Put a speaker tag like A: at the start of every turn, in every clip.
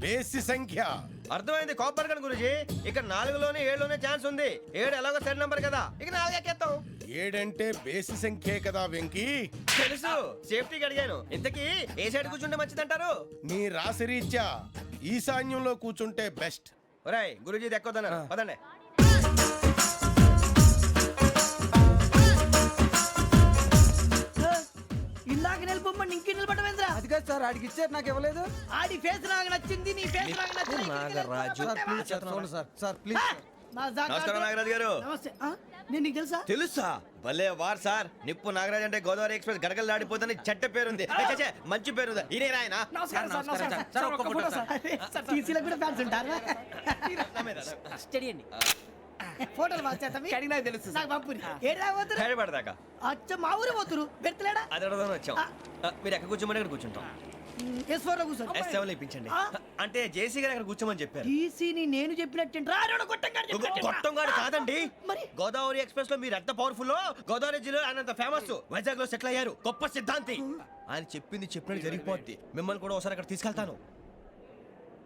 A: బేసి సంఖ్య.
B: అర్థమైంది కాపర్ కానీ గురూజీ? ఇక్కడ నాలుగులోనే ఏడులోనే ఛాన్స్ ఉంది. ఏడు ఎలాగో సెడ్ నంబర్ కదా. ఇక నాలుగు ఎక్కేస్తాం.
A: ఏడంటే బేసి సంఖ్యే కదా వెంకీ.
B: తెలుసు. సేఫ్టీకి అడిగాను. ఇంతకీ ఏ సైడ్ కూర్చుంటే మంచిదంటారు?
A: నీ రాశి రీత్యా ఈశాన్యంలో కూర్చుంటే బెస్ట్.
B: ఒరాయ్ గురూజీ దెక్కొద్దన్నారు పదండి.
C: ఇల్లాక నిలబొమ్మని ఇంకే నిలబడమేంద్రా
D: అది కాదు సార్ ఆడికి ఇచ్చారు నాకు ఇవ్వలేదు.
C: ఆడి ఫేస్ నాకు నచ్చింది నీ ఫేస్ నాకు నచ్చింది.
B: నాగరాజు.
D: సార్ సార్ ప్లీజ్
C: నా జాగా-
B: నమస్కారం నాగరాజు గారు.
C: నమస్తే ఆ? నేను నీకు తెలుసా?
B: తెలుసా? భలే వార్ సార్. నిప్పు నాగరాజ్ అంటే గోదావరి ఎక్స్ప్రెస్ గడగలు దాడిపోతుంది చెట్ట పేరుంది. ఏ, ఛే, ఛే, మంచి పేరుంది. ఇదే ఆయన?
D: నమస్కారం సార్
E: నమస్కారం సార్.
D: సార్.
E: సార్,
D: ఒక్క ఫోటో సార్.
C: టీసీలో కూడా ఫ్యాన్స్ ఉంటారా? స్టడీ అండి. ఫోటోలు పాస్ చేస్తాం
D: కడిగి నాకు తెలుసు.
C: నాకు పంపుని. ఏడా పోతురు?
B: హైదరాబాద్
C: అచ్చ మా ఊరు పోతురు? పెడతలేడా
B: అది అడగదామని వచ్చాం. మీరు ఎక్కడ కూర్చోమని అక్కడ కూర్చుంటాం.
C: ఎస్ ఫోర్లో కూర్చో
B: ఎస్ సెవెన్ ఇప్పించండి. అంటే జేసీ గారు అక్కడ కూర్చోమని చెప్పారు.
C: టీసీని నేను చెప్పినట్టు.
B: గొట్టం గారు కాదండి.
C: మరి?
B: గోదావరి ఎక్స్ప్రెస్లో మీరు ఎంత పవర్ఫుల్ గోదావరి జిల్లా ఆయన అంత ఫేమస్ వైజాగ్లో సెటిల్ అయ్యారు. గొప్ప సిద్ధాంతి. ఆయన చెప్పింది చెప్పినట్టు జరిగిపోద్ది. మిమ్మల్ని కూడా ఒకసారి అక్కడ తీసుకెళ్తాను.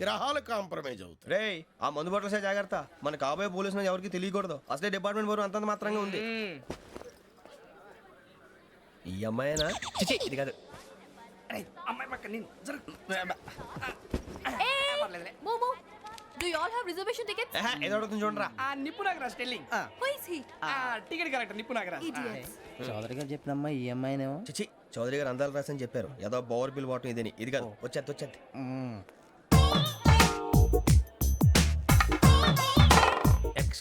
A: గ్రహాలు కాంప్రమైజ్ అవుతాయి.
B: రేయ్ ఆ మందు బట్టలసే జాగ్రత్త. మన కాబోయే పోలీసులు ఎవరికి తెలియకూడదు. అసలే డిపార్ట్మెంట్ బోరు అంతంత మాత్రంగా ఉంది. ఈ అమ్మాయినా? చిచి ఇది కాదు.
D: అమ్మాయి పక్క నేను జరుగు.
F: Momo do you all have reservation tickets
B: ఏదో అడుగుతుంది చూడరా.
D: ఆ నిప్పు Nagaraj telling.
F: Who is he
D: ఆ టికెట్ కలెక్టర్ నిప్పు నాగరాజ్.
F: ఇడియట్స్
C: చౌదరి గారు చెప్పినమ్మా ఈ అమ్మాయినేమో?
B: చిచి చౌదరి గారు అందాలు రాసని చెప్పారు. ఏదో బోర్ బిల్ బాటం ఇదని. ఇది కాదు వచ్చేది వచ్చేది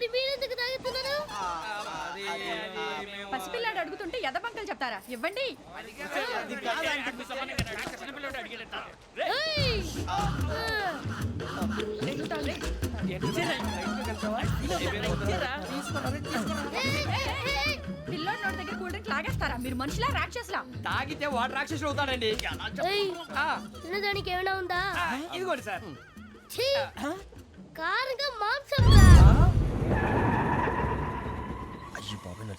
F: మరి మీరెందుకు తాగుతున్నారు
G: పసిపిల్లాడు అడుగుతుంటే ఎదబంకలు చెప్తారా ఇవ్వండి
F: ఏయ్! ఆ! ఏయ్, ఏయ్, ఏయ్!
G: పిల్లోడి నోటి దగ్గర కూల్ డ్రింక్ లాగేస్తారా మీరు మనుషులా రాక్షసులా
D: తాగితే వాడు రాక్షసుడు అవుతాడండి
F: ఏయ్,
D: ఆ,
F: తినడానికి ఏమైనా ఉందా
D: ఆ, ఇదిగోండి సార్
F: ఛీ! కారంగా మాంసం రా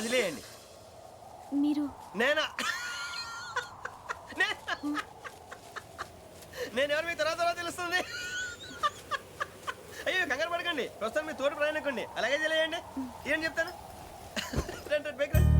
B: అది లేయండి
F: మీరు
B: నేనా? నేను? ఎవరు మీ తర్వాత తర్వాత తెలుస్తుంది? అయ్యో కంగారు పడకండి. ప్రస్తుతం మీ తోటి ప్రయాణకండి. అలాగే తెలియండి ఏం చెప్తాను రండి రండి.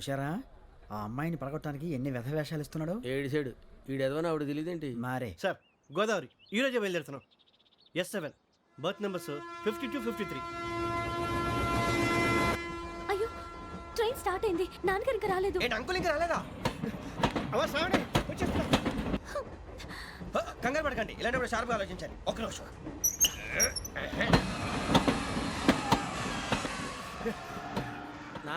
C: చూశారా? ఆ అమ్మాయిని పడగొట్టడానికి ఎన్ని వ్యధ వేషాలు ఇస్తున్నాడు
E: ఏడు సైడు ఈడు ఎదవని ఆవిడ తెలియదేంటి
C: మారే.
H: సార్ గోదావరి. ఈ రోజే బయలుదేరుతున్నాం. S seven. Berth numbers fifty two fifty three.
I: అయ్యో ట్రైన్ స్టార్ట్ అయింది. నాన్నగారు ఇంకా రాలేదు.
B: ఏంటి అంకుల్ ఇంకా రాలేదా? హ, కంగారు పడకండి. ఇలాంటప్పుడు షార్ప్గా ఆలోచించాలి ఒక్క నిమిషం.